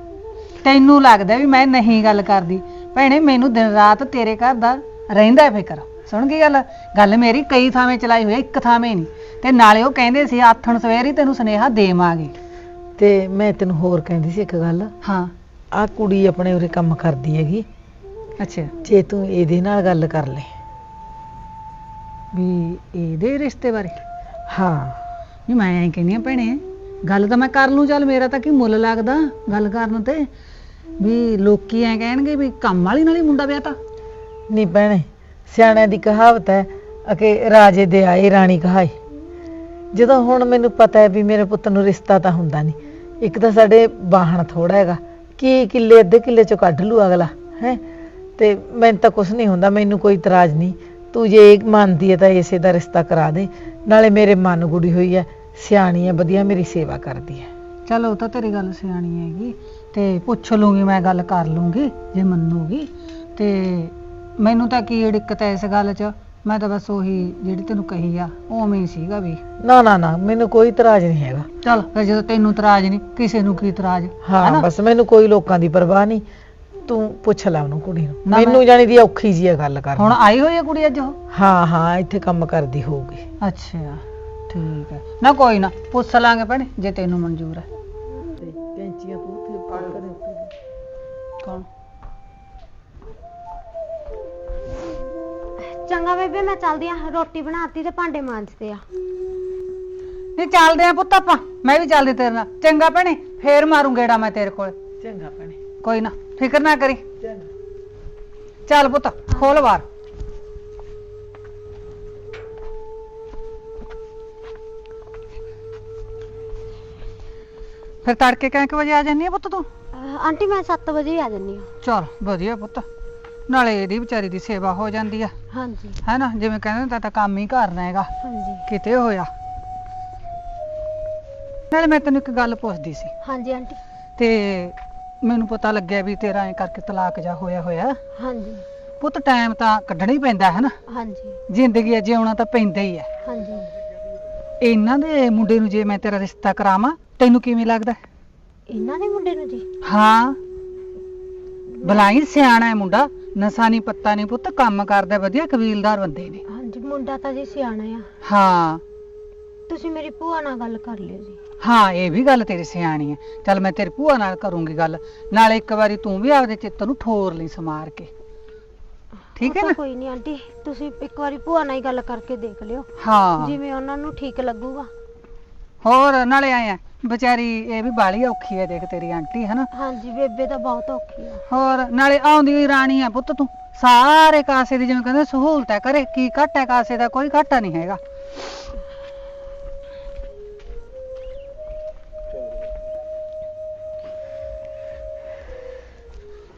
ਤੈਨੂੰ ਲੱਗਦਾ ਵੀ ਮੈਂ ਨਹੀਂ ਗੱਲ ਕਰਦੀ। ਭੈਣੇ, ਮੈਨੂੰ ਦਿਨ ਰਾਤ ਤੇਰੇ ਘਰ ਦਾ ਰਹਿੰਦਾ ਫਿਕਰ। ਸੁਣ ਗਈ ਗੱਲ? ਗੱਲ ਮੇਰੀ ਕਈ ਥਾਵੇਂ ਚਲਾਈ ਹੋਈ ਹੈ ਇੱਕ ਥਾਵੇਂ ਨਹੀਂ ਤੇ ਨਾਲੇ ਉਹ ਕਹਿੰਦੇ ਸੀ, ਆਥਣ ਸਵੇਰ ਹੀ ਤੈਨੂੰ ਸੁਨੇਹਾ ਦੇਵਾਂਗੇ। ਤੇ ਮੈਂ ਤੈਨੂੰ ਹੋਰ ਕਹਿੰਦੀ ਸੀ ਇੱਕ ਗੱਲ। ਹਾਂ। ਆਹ ਕੁੜੀ ਆਪਣੇ ਉਰੇ ਕੰਮ ਕਰਦੀ ਹੈਗੀ। ਅੱਛਾ। ਜੇ ਤੂੰ ਇਹਦੇ ਨਾਲ ਗੱਲ ਕਰ ਲੈ। ਵੀ ਇਹਦੇ ਰਿਸ਼ਤੇ ਬਾਰੇ? ਹਾਂ। ਨਹੀਂ ਮੈਂ ਐਂ ਕਹਿੰਦੀ ਆ ਭੈਣੇ ਗੱਲ ਤਾਂ ਮੈਂ ਕਰ ਲੂੰ ਚੱਲ ਮੇਰਾ ਤਾਂ ਕੀ ਮੁੱਲ ਲੱਗਦਾ ਗੱਲ ਕਰਨ ਤੇ। ਵੀ ਲੋਕੀ ਐਂ ਕਹਿਣਗੇ ਵੀ ਕੰਮ ਵਾਲੀ ਨਾਲ ਹੀ ਮੁੰਡਾ ਵਿਆਹਤਾ ਨਹੀਂ ਭੈਣੇ ਸਿਆਣਿਆਂ ਦੀ ਕਹਾਵਤ ਹੈ ਕਿ ਰਾਜੇ ਦੇ ਆਏ ਰਾਣੀ ਕਹਾਏ। ਜਦੋਂ ਹੁਣ ਮੈਨੂੰ ਪਤਾ ਹੈ ਵੀ ਮੇਰੇ ਪੁੱਤ ਨੂੰ ਰਿਸ਼ਤਾ ਤਾਂ ਹੁੰਦਾ ਨਹੀਂ ਇੱਕ ਤਾਂ ਸਾਡੇ ਬਾਹਣ ਥੋੜਾ ਹੈਗਾ। ਕੀ ਕਿੱਲੇ, ਅੱਧੇ ਕਿੱਲੇ ਚੋਂ ਕੱਢ ਲੂ ਅਗਲਾ, ਹੈ? ਤੇ ਮੈਨੂੰ ਤਾਂ ਕੁਝ ਨਹੀਂ ਹੁੰਦਾ, ਮੈਨੂੰ ਕੋਈ ਇਤਰਾਜ਼ ਨਹੀਂ। ਤੂੰ ਜੇ ਇਹ ਮੰਨਦੀ ਹੈ ਤਾਂ ਇਸੇ ਦਾ ਰਿਸ਼ਤਾ ਕਰਾ ਦੇ। ਨਾਲੇ ਮੇਰੇ ਮਨ ਗੁੜੀ ਹੋਈ ਹੈ, ਸਿਆਣੀ ਹੈ, ਵਧੀਆ ਮੇਰੀ ਸੇਵਾ ਕਰਦੀ ਹੈ। ਚਲ ਉਹ ਤਾਂ ਤੇਰੀ ਗੱਲ ਸਿਆਣੀ ਹੈਗੀ। ਤੇ ਪੁੱਛ ਲੂੰਗੀ ਮੈਂ ਗੱਲ ਕਰ ਲੂੰਗੀ ਜੇ ਮੰਨੂਗੀ। ਤੇ ਮੈਨੂੰ ਤਾਂ ਕੀ ਦਿੱਕਤ ਹੈ ਇਸ ਗੱਲ 'ਚ? ਮੈਂ ਤਾਂ ਬਸ ਉਹੀ ਜਿਹੜੀ ਤੈਨੂੰ ਕਹੀ ਆ ਉਵੇਂ ਹੀ ਸੀਗਾ ਵੀ। ਨਾ ਨਾ ਨਾ ਮੈਨੂੰ ਕੋਈ ਇਤਰਾਜ਼ ਨਹੀਂ ਹੈਗਾ। ਚਲ ਫਿਰ ਜਦੋਂ ਤੈਨੂੰ ਇਤਰਾਜ਼ ਨਹੀਂ ਕਿਸੇ ਨੂੰ ਕੀ ਇਤਰਾਜ਼? ਹਾਂ? ਬਸ ਮੈਨੂੰ ਕੋਈ ਲੋਕਾਂ ਦੀ ਪਰਵਾਹ ਨਹੀਂ। ਤੂੰ ਪੁੱਛ ਲੈ ਉਹਨੂੰ ਕੁੜੀ ਨੂੰ। ਨਾ ਮੈਂ- ਮੈਨੂੰ ਜਾਣੀ ਦੀ ਔਖੀ ਜੀ ਹੈ ਗੱਲ ਹੁਣ ਕਰਨੀ ਆਈ ਹੋਈ ਹੈ ਕੁੜੀ ਅੱਜ ਉਹ? ਹਾਂ ਹਾਂ ਇੱਥੇ ਕੰਮ ਕਰਦੀ ਹੋਊਗੀ। ਅੱਛਾ ਠੀਕ ਹੈ ਨਾ ਕੋਈ ਨਾ ਪੁੱਛ ਲਾਂਗੇ ਭੈਣੇ ਜੇ ਤੈਨੂੰ ਮਨਜ਼ੂਰ ਹੈ ਕੈਂਚੀਆਂ ਤੂੰ ਉੱਥੇ ਕੌਣ? ਚੰਗਾ ਬੇਬੇ ਮੈਂ ਚੱਲਦੀ ਆ। ਰੋਟੀ ਬਣਾਤੀ ਤੇ ਭਾਂਡੇ ਮਾਂਜਦੇ ਆ। ਨਹੀਂ ਚੱਲਦੇ ਆ ਪੁੱਤ ਆਪਾਂ। ਮੈਂ ਵੀ ਚੱਲਦੀ ਤੇਰੇ ਨਾਲ। ਚੰਗਾ ਭੈਣੇ ਫੇਰ ਮਾਰੂ ਗੇੜਾ ਮੈਂ ਤੇਰੇ ਕੋਲ। ਚੰਗਾ ਭੈਣੇ। ਕੋਈ ਨਾ ਫਿਕਰ ਨਾ ਕਰੀ। ਚੰਗਾ। ਚੱਲ ਪੁੱਤ ਖੋਲ ਵਾਰ ਫਿਰ ਤੜਕੇ ਕਿੰਨੇ ਕੁ ਵਜੇ ਆ ਜਾਂਦੀ ਆ ਪੁੱਤ ਤੂੰ? ਅਹ ਆਂਟੀ ਮੈਂ 7 ਵਜੇ ਹੀ ਆ ਜੰਨੀ ਆ। ਚਲ ਵਧੀਆ ਪੁੱਤ। ਨਾਲੇ ਇਹਦੀ ਵਿਚਾਰੀ ਦੀ ਸੇਵਾ ਹੋ ਜਾਂਦੀ ਆ। ਹਾਂਜੀ। ਹੈਨਾ? ਜਿਵੇਂ ਕਹਿੰਦੇ ਤਾਂ ਤਾਂ ਕੰਮ ਹੀ ਕਰਨਾ ਹੈਗਾ। ਹਾਂਜੀ। ਕਿਤੇ ਹੋਇਆ। ਨਾਲੇ ਮੈਂ ਤੈਨੂੰ ਇੱਕ ਗੱਲ ਪੁੱਛਦੀ ਸੀ। ਹਾਂਜੀ ਆਂਟੀ। ਤੇ ਮੈਨੂੰ ਪਤਾ ਲੱਗਿਆ ਵੀ ਤੇਰਾ ਐ ਕਰਕੇ ਤਲਾਕ ਜਾ ਹੋਇਆ ਹੋਇਆ। ਹਾਂਜੀ। ਪੁੱਤ ਟਾਈਮ ਤਾਂ ਕੱਢਣਾ ਹੀ ਪੈਂਦਾ ਹੈ ਨਾ ਹਾਂਜੀ। ਜ਼ਿੰਦਗੀ ਅ ਜਿਉਣਾ ਤਾਂ ਪੈਂਦਾ ਹੀ ਹੈ। ਹਾਂਜੀ। ਇਹਨਾਂ ਦੇ ਮੁੰਡੇ ਨੂੰ ਜੇ ਮੈਂ ਤੇਰਾ ਰਿਸ਼ਤਾ ਕਰਾਵਾਂ ਤੈਨੂੰ ਕਿਵੇਂ ਲੱਗਦਾ? ਇਹਨਾਂ ਦੇ ਮੁੰਡੇ ਨੂੰ ਜੀ? ਹਾਂ। ਬਲਾਈ ਸਿਆਣਾ ਹੈ ਮੁੰਡਾ। ਨਸ਼ਾ ਨਹੀਂ ਪੱਤਾ ਨਹੀਂ ਪੁੱਤ ਕੰਮ ਕਰਦਾ ਵਧੀਆ ਕਬੀਲਦਾਰ ਬੰਦੇ ਨੇ। ਹਾਂਜੀ ਮੁੰਡਾ ਤਾਂ ਜੀ ਸਿਆਣਾ ਆ। ਹਾਂ। ਤੁਸੀਂ ਮੇਰੀ ਭੂਆ ਨਾਲ ਗੱਲ ਕਰ ਲਿਓ ਜੀ। ਹਾਂ ਇਹ ਵੀ ਗੱਲ ਤੇਰੀ ਸਿਆਣੀ ਹੈ ਚੱਲ ਮੈਂ ਤੇਰੀ ਭੂਆ ਨਾਲ ਕਰੂੰਗੀ ਗੱਲ। ਨਾਲੇ ਇੱਕ ਵਾਰੀ ਤੂੰ ਵੀ ਆਪਦੇ ਚਿੱਤ ਨੂੰ ਠੋਰ ਲਈ ਸਮਾਰ ਕੇ। ਠੀਕ ਹੈ ਉਹ ਤਾਂ ਨਾ? ਕੋਈ ਨਹੀਂ ਆਂਟੀ ਤੁਸੀਂ ਇੱਕ ਵਾਰੀ ਭੂਆ ਨਾਲ ਹੀ ਗੱਲ ਕਰਕੇ ਦੇਖ ਲਿਓ। ਹਾਂ। ਜਿਵੇਂ ਉਹਨਾਂ ਨੂੰ ਠੀਕ ਲੱਗੂਗਾ। ਹੋਰ ਨਾਲੇ ਆਏ ਆ ਵਿਚਾਰੀ ਇਹ ਵੀ ਬਾਲੀ ਔਖੀ ਹੈ ਦੇਖ ਤੇਰੀ ਆਂਟੀ ਹੈ ਨਾ ਹਾਂਜੀ ਬੇਬੇ ਤਾਂ ਬਹੁਤ ਔਖੀ ਆ। ਹੋਰ ਨਾਲੇ ਆਉਂਦੀ ਹੋਈ ਰਾਣੀ ਆ ਪੁੱਤ ਤੂੰ। ਸਾਰੇ ਕਾਸੇ ਦੀ ਜਿਵੇਂ ਕਹਿੰਦੇ ਸਹੂਲਤ ਹੈ ਕਰੇ ਕੀ ਘੱਟ ਹੈ ਕਾਸੇ ਦਾ ਕੋਈ ਘਾਟਾ ਨਹੀਂ ਹੈਗਾ।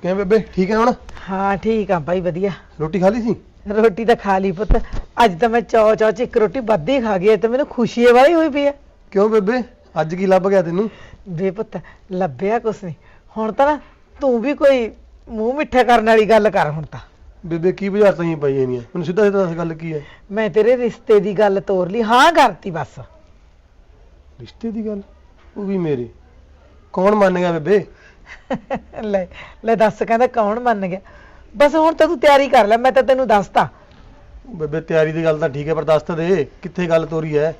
ਕਿਵੇਂ ਬੇਬੇ ਠੀਕ ਹੈ ਹੁਣ? ਹਾਂ ਠੀਕ ਆ ਭਾਈ ਵਧੀਆ। ਰੋਟੀ ਖਾ ਲਈ ਸੀ? ਰੋਟੀ ਤਾਂ ਖਾ ਲਈ ਪੁੱਤ। ਅੱਜ ਤਾਂ ਮੈਂ ਚੌ ਚੌ ਚ ਇੱਕ ਰੋਟੀ ਵੱਧ ਹੀ ਖਾ ਗਈ ਤੇ ਮੈਨੂੰ ਖੁਸ਼ੀ ਵਾਲੀ ਹੋਈ ਪਈ ਆ ਕਿਉਂ ਬੇਬੇ? ਅੱਜ ਕੀ ਲੱਭ ਗਿਆ ਤੈਨੂੰ? ਵੇ ਪੁੱਤ ਲੱਭਿਆ ਕੁਛ ਨਹੀਂ। ਹੁਣ ਤਾਂ ਨਾ ਤੂੰ ਵੀ ਕੋਈ ਮੂੰਹ ਮਿੱਠਾ ਕਰਨ ਵਾਲੀ ਗੱਲ ਕਰ ਹੁਣ ਤਾਂ। ਬੇਬੇ ਕੀ ਬਾਜ਼ਾਰ ਤਾਂ ਹੀ ਪਈ ਜਾਂਦੀਆਂ ਮੈਨੂੰ ਸਿੱਧਾ ਸਿੱਧਾ ਦੱਸ ਗੱਲ ਕੀ ਹੈ ਮੈਂ ਤੇਰੇ ਰਿਸ਼ਤੇ ਦੀ ਗੱਲ ਤੋਰ ਲਈ ਹਾਂ ਕਰਤੀ ਬਸ। ਰਿਸ਼ਤੇ ਦੀ ਗੱਲ? ਉਹ ਵੀ ਮੇਰੇ। ਕੌਣ ਮੰਨ ਗਿਆ ਬੇਬੇ? ਲੈ ਲੈ ਦੱਸ ਕਹਿੰਦਾ ਕੌਣ ਮੰਨ ਗਿਆ? ਬਸ ਹੁਣ ਤਾਂ ਤੂੰ ਤਿਆਰੀ ਕਰ ਲੈ ਮੈਂ ਤਾਂ ਤੈਨੂੰ ਦੱਸਤਾ। ਬੇਬੇ ਤਿਆਰੀ ਦੀ ਗੱਲ ਤਾਂ ਠੀਕ ਹੈ ਪਰ ਦੱਸ ਤਾਂ ਦੇ ਕਿੱਥੇ ਗੱਲ ਤੋਰੀ ਹੈ?